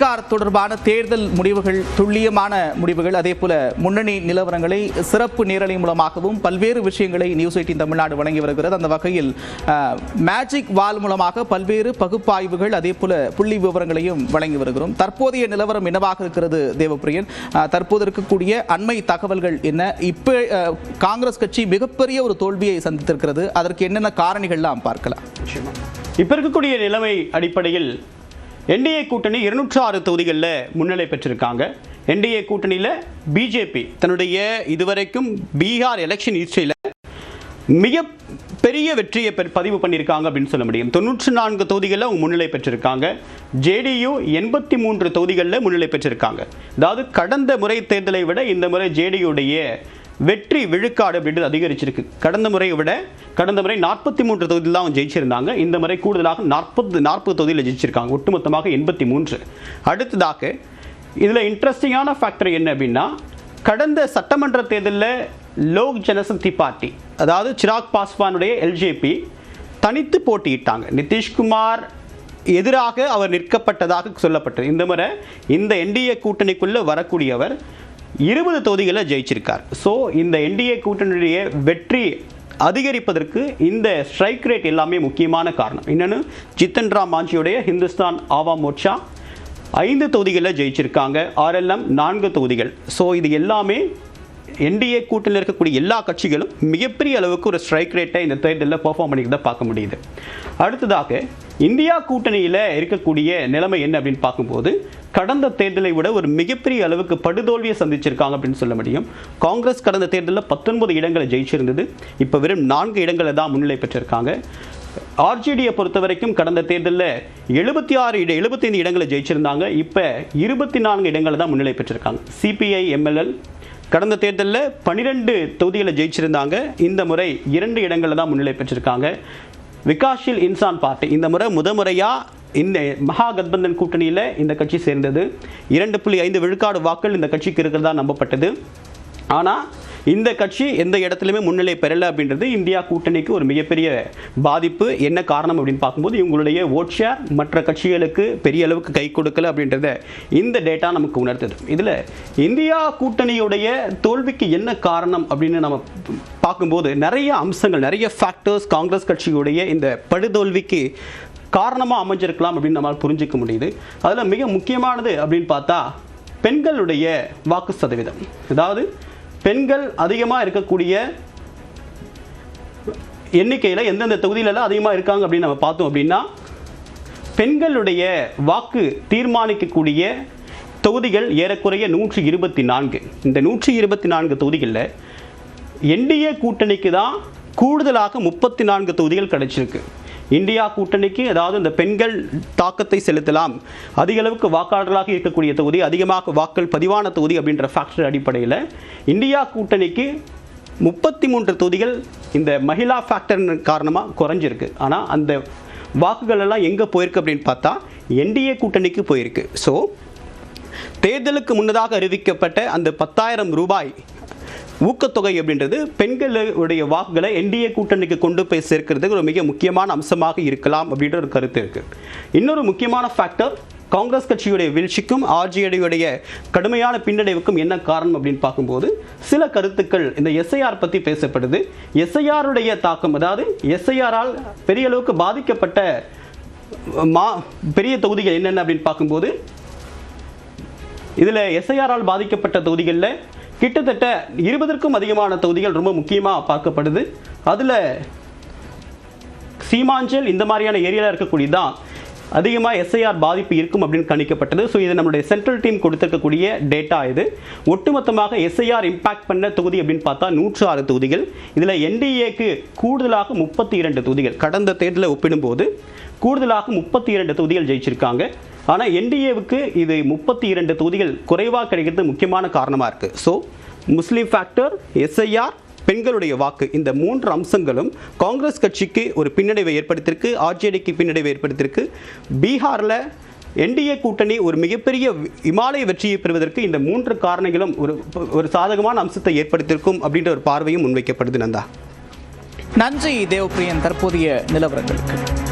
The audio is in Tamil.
சர்க்கார் தொடர்பான தேர்தல் முடிவுகள் துல்லியமான முடிவுகள் அதே போல முன்னணி நிலவரங்களை சிறப்பு நேரலை மூலமாகவும் பல்வேறு விஷயங்களை நியூஸ் எயிட்டின் தமிழ்நாடு வழங்கி வருகிறது. அந்த வகையில் மேஜிக் வால் மூலமாக பல்வேறு பகுப்பாய்வுகள் அதே போல புள்ளி விவரங்களையும் வழங்கி வருகிறோம். தற்போதைய நிலவரம் என்னவாக இருக்கிறது தேவப்பிரியன்? தற்போது இருக்கக்கூடிய அண்மை தகவல்கள் என்ன? இப்போ காங்கிரஸ் கட்சி மிகப்பெரிய ஒரு தோல்வியை சந்தித்திருக்கிறது. அதற்கு என்னென்ன காரணிகள்லாம் பார்க்கலாம். இப்ப இருக்கக்கூடிய நிலைமை அடிப்படையில் என்டிஏ கூட்டணி இருநூற்று ஆறு தொகுதிகளில் முன்னிலை பெற்றிருக்காங்க. என்டிஏ கூட்டணியில் பிஜேபி தன்னுடைய இதுவரைக்கும் பீகார் எலெக்ஷன் ஹிஸ்டரியில் மிக பெரிய வெற்றியை பதிவு பண்ணியிருக்காங்க அப்படின்னு சொல்ல முடியும். தொண்ணூற்றி நான்கு தொகுதிகளில் அவங்க முன்னிலை பெற்றிருக்காங்க. ஜேடியு எண்பத்தி மூன்று தொகுதிகளில் முன்னிலை பெற்றிருக்காங்க. அதாவது கடந்த முறை தேர்தலை விட இந்த முறை ஜேடியுடைய வெற்றி விழுக்காடு அப்படின்றது அதிகரிச்சிருக்கு. கடந்த முறையை விட கடந்த முறை நாற்பத்தி மூன்று தொகுதியில் தான் ஜெயிச்சிருந்தாங்க. இந்த முறை கூடுதலாக நாற்பது நாற்பது தொகுதியில் ஜெயிச்சிருக்காங்க. ஒட்டுமொத்தமாக எண்பத்தி மூன்று. அடுத்ததாக இதில் இன்ட்ரெஸ்டிங்கான ஃபேக்டர் என்ன அப்படின்னா கடந்த சட்டமன்ற தேர்தலில் லோக் ஜனசக்தி பார்ட்டி அதாவது சிராக் பாஸ்வானுடைய எல்ஜேபி தனித்து போட்டியிட்டாங்க. நிதிஷ்குமார் எதிராக அவர் நிற்கப்பட்டதாக சொல்லப்பட்டது. இந்த முறை இந்த என்டிஏ கூட்டணிக்குள்ளே வரக்கூடியவர் இருபது தொகுதிகளை ஜெயிச்சிருக்கார். ஸோ இந்த என்டிஏ கூட்டணியுடைய வெற்றி அதிகரிப்பதற்கு இந்த ஸ்ட்ரைக் ரேட் எல்லாமே முக்கியமான காரணம். என்னென்னு ஜித்தன் ராம் மாஞ்சியுடைய ஹிந்துஸ்தான் ஆவா மோர்ச்சா ஐந்து தொகுதிகளில் ஜெயிச்சிருக்காங்க. ஆர்எல்எம் நான்கு தொகுதிகள். ஸோ இது எல்லாமே என்டிஏ கூட்டணியில் இருக்கக்கூடிய எல்லா கட்சிகளும் மிகப்பெரிய அளவுக்கு ஒரு ஸ்ட்ரைக் ரேட்டை இந்த தேர்தலில் பர்ஃபார்ம் பண்ணிக்கிறத பார்க்க முடியுது. அடுத்ததாக இந்தியா கூட்டணியில் இருக்கக்கூடிய நிலைமை என்ன அப்படின்னு பார்க்கும்போது கடந்த தேர்தலை விட ஒரு மிகப்பெரிய அளவுக்கு படுதோல்வியை சந்திச்சிருக்காங்க அப்படின்னு சொல்ல முடியும். காங்கிரஸ் கடந்த தேர்தலில் பத்தொன்பது இடங்களை ஜெயிச்சிருந்தது. இப்போ வெறும் நான்கு இடங்களை தான் முன்னிலை பெற்றிருக்காங்க. ஆர்ஜேடியை பொறுத்த வரைக்கும் கடந்த தேர்தலில் எழுபத்தி ஆறு இட எழுபத்தைந்து இடங்களை ஜெயிச்சிருந்தாங்க. இப்போ இருபத்தி நான்கு இடங்களை தான் முன்னிலை பெற்றிருக்காங்க. CPI MLL. கடந்த தேர்தலில் பன்னிரெண்டு தொகுதிகளை ஜெயிச்சிருந்தாங்க. இந்த முறை இரண்டு இடங்களில் தான் முன்னிலை பெற்றிருக்காங்க. விகாஷில் இன்சான் பார்ட்டி. இந்த முறை முதமுறையாக இந்த மகா கத்பந்தன் கூட்டணியில் இந்த கட்சி சேர்ந்தது. இரண்டு புள்ளி ஐந்து விழுக்காடு வாக்கள் இந்த கட்சிக்கு இருக்கிறதா நம்பப்பட்டது. ஆனால் இந்த கட்சி எந்த இடத்துலையுமே முன்னிலை பெறலை அப்படின்றது இந்தியா கூட்டணிக்கு ஒரு மிகப்பெரிய பாதிப்பு. என்ன காரணம் அப்படின்னு பார்க்கும்போது இவங்களுடைய ஓட் ஷேர் மற்ற கட்சிகளுக்கு பெரிய அளவுக்கு கை கொடுக்கல அப்படின்றத இந்த டேட்டா நமக்கு உணர்த்துது. இதில் இந்தியா கூட்டணியுடைய தோல்விக்கு என்ன காரணம் அப்படின்னு நம்ம பார்க்கும்போது நிறைய அம்சங்கள் நிறைய ஃபேக்டர்ஸ் காங்கிரஸ் கட்சியுடைய இந்த படுதோல்விக்கு காரணமாக அமைஞ்சிருக்கலாம் அப்படின்னு நம்மளால் புரிஞ்சிக்க முடியுது. அதில் மிக முக்கியமானது அப்படின்னு பார்த்தா பெண்களுடைய வாக்கு சதவீதம். அதாவது பெண்கள் அதிகமாக இருக்கக்கூடிய எண்ணிக்கையில் எந்தெந்த தொகுதியிலலாம் அதிகமாக இருக்காங்க அப்படின்னு நம்ம பார்த்தோம் அப்படின்னா பெண்களுடைய வாக்கு தீர்மானிக்கக்கூடிய தொகுதிகள் ஏறக்குறைய நூற்றி இருபத்தி நான்கு. இந்த நூற்றி இருபத்தி நான்கு தொகுதிகளில் என்டிஏ கூட்டணிக்கு தான் கூடுதலாக முப்பத்தி நான்கு தொகுதிகள் கிடைச்சிருக்கு. இந்தியா கூட்டணிக்கு அதாவது இந்த பெண்கள் தாக்கத்தை செலுத்தலாம். அதிக அளவுக்கு வாக்காளர்களாக இருக்கக்கூடிய தொகுதி அதிகமாக வாக்கள் பதிவான தொகுதி அப்படின்ற ஃபேக்டர் அடிப்படையில் இந்தியா கூட்டணிக்கு முப்பத்தி மூன்று தொகுதிகள் இந்த மகிழா ஃபேக்டர் காரணமாக குறைஞ்சிருக்கு. ஆனால் அந்த வாக்குகள் எல்லாம் எங்கே போயிருக்கு அப்படின்னு பார்த்தா என்டிஏ கூட்டணிக்கு போயிருக்கு. ஸோ தேர்தலுக்கு முன்னதாக அறிவிக்கப்பட்ட அந்த பத்தாயிரம் ரூபாய் ஊக்கத்தொகை அப்படின்றது பெண்களுடைய வாக்குகளை என்டிஏ கூட்டணிக்கு கொண்டு போய் சேர்க்கிறதுக்கு ஒரு மிக முக்கியமான அம்சமாக இருக்கலாம் அப்படின்ற ஒரு கருத்து இருக்கு. இன்னொரு முக்கியமான ஃபேக்டர் காங்கிரஸ் கட்சியுடைய வீழ்ச்சிக்கும் ஆர்ஜேடியுடைய கடுமையான பின்னடைவுக்கும் என்ன காரணம் அப்படின்னு பார்க்கும்போது சில கருத்துக்கள் இந்த எஸ்ஐஆர் பற்றி பேசப்படுது. எஸ்ஐஆருடைய தாக்கம் அதாவது எஸ்ஐஆரால் பெரிய அளவுக்கு பாதிக்கப்பட்ட மா பெரிய தொகுதிகள் என்னென்ன அப்படின்னு பார்க்கும்போது இதில் எஸ்ஐஆரால் பாதிக்கப்பட்ட தொகுதிகளில் கிட்டத்தட்ட இருபதற்கும் அதிகமான தொகுதிகள் ரொம்ப முக்கியமாக பார்க்கப்படுது. அதில் சீமாஞ்சல் இந்த மாதிரியான ஏரியாவில் இருக்கக்கூடியதான் அதிகமாக எஸ்ஐஆர் பாதிப்பு இருக்கும் அப்படின்னு கணிக்கப்பட்டது. ஸோ இது நம்மளுடைய சென்ட்ரல் டீம் கொடுத்துருக்கக்கூடிய டேட்டா இது. ஒட்டுமொத்தமாக எஸ்ஐஆர் இம்பாக்ட் பண்ண தொகுதி அப்படின்னு பார்த்தா நூற்று ஆறு தொகுதிகள். இதில் என்டிஏக்கு கூடுதலாக முப்பத்தி இரண்டு தொகுதிகள். கடந்த தேர்தலில் ஒப்பிடும்போது கூடுதலாக முப்பத்தி இரண்டு தொகுதிகள் ஜெயிச்சிருக்காங்க. ஆனால் என்டிஏவுக்கு இது முப்பத்தி இரண்டு தொகுதிகள் குறைவாக கிடைக்கிறது முக்கியமான காரணமாக இருக்குது ஸோ முஸ்லீம் ஃபேக்டர் எஸ்ஐஆர் பெண்களுடைய வாக்கு இந்த மூன்று அம்சங்களும் காங்கிரஸ் கட்சிக்கு ஒரு பின்னடைவை ஏற்படுத்தியிருக்கு ஆர்ஜேடிக்கு பின்னடைவை ஏற்படுத்தியிருக்கு. பீகாரில் என்டிஏ கூட்டணி ஒரு மிகப்பெரிய இமாலய வெற்றியை பெறுவதற்கு இந்த மூன்று காரணங்களும் ஒரு ஒரு சாதகமான அம்சத்தை ஏற்படுத்தியிருக்கும் அப்படின்ற ஒரு பார்வையும் முன்வைக்கப்படுது நந்தா. நன்றி தேவப்பிரியன் தற்போதைய நிலவரங்களுக்கு.